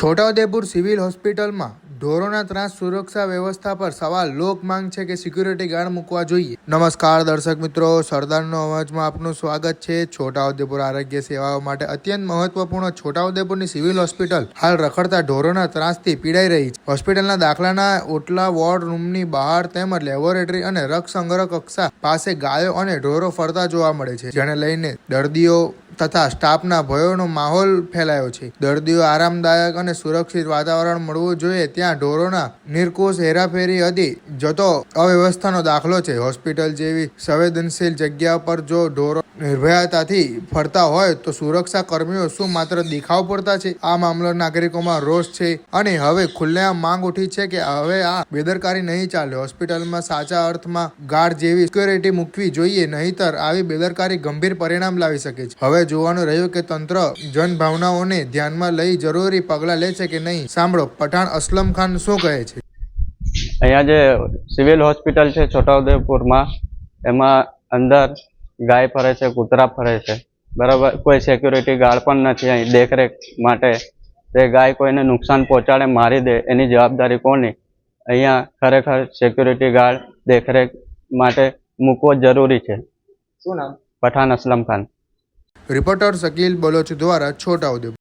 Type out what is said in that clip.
Chhota Udepur civil હોસ્પિટલમાં ઢોરોના ત્રાસ સુરક્ષા વ્યવસ્થા પર સવાલ. લોક માંગ છે કે સિક્યુરિટી ગાર્ડ મૂકવા જોઈએ. નમસ્કાર દર્શક મિત્રો, સરદારનો અવાજમાં આપનું સ્વાગત છે. છોટાઉદેપુર આરોગ્ય સેવાઓ માટે અત્યંત મહત્વપૂર્ણ છોટાઉદેપુરની સિવિલ હોસ્પિટલ હાલ રખડતા ઢોરોના ત્રાસથી પીડાઈ રહી છે. હોસ્પિટલના દાખલાના ઓટલા વોર્ડ રૂમની બહાર તેમજ લેબોરેટરી અને રક્ત સંગ્રહ કક્ષા પાસે ગાયો અને ઢોરો ફરતા જોવા મળે છે, જેને લઈને દર્દીઓ તથા સ્ટાફના ભયોનો માહોલ ફેલાયો છે. દર્દીઓ આરામદાયક અને સુરક્ષિત વાતાવરણ મળવું જોઈએ ત્યાં ઢોરોના નિર્કોષ હેરાફેરી હતી. જતો અવ્યવસ્થાનો દાખલો છે. હોસ્પિટલ જેવી સંવેદનશીલ જગ્યા પર જો ઢોરો નિર્ભયતાથી ફરતા હોય તો સુરક્ષા કર્મીઓ શું માત્ર દેખાવ પડતા છે? આ મામલો નાગરિકોમાં રોષ છે અને હવે ખુલ્લેઆમ માંગ ઉઠી છે કે હવે આ બેદરકારી નહીં ચાલે. હોસ્પિટલમાં સાચા અર્થમાં ગાર્ડ જેવી સિક્યોરિટી મૂકવી જોઈએ, નહીતર આવી બેદરકારી ગંભીર પરિણામ લાવી શકે છે. હવે જોવાનું રહ્યું કે તંત્ર જનભાવનાઓને ધ્યાનમાં લઈ જરૂરી પગલાં લે છે કે નહીં સાંભળો. પઠાણ અસલમ ખાન શું કહે છે? અહીંયા જે સિવિલ હોસ્પિટલ છે છોટાઉદેપુરમાં એમાં અંદર ગાય ફરે છે કૂતરા ફરે છે. બરાબર કોઈ સિક્યુરિટી ગાર્ડ પણ નથી અહીં. દેખરેખ માટે તે ગાય કોઈને નુકસાન પહોંચાડે મારી દે એની જવાબદારી કોની? અહીંયા ખરેખર સિક્યુરિટી ગાર્ડ દેખરેખ માટે મૂકવો જરૂરી છે. શું નામ? પઠાણ અસલમ ખાન. રિપોર્ટર શકીલ બલોચ દ્વારા છોટાઉદેપુર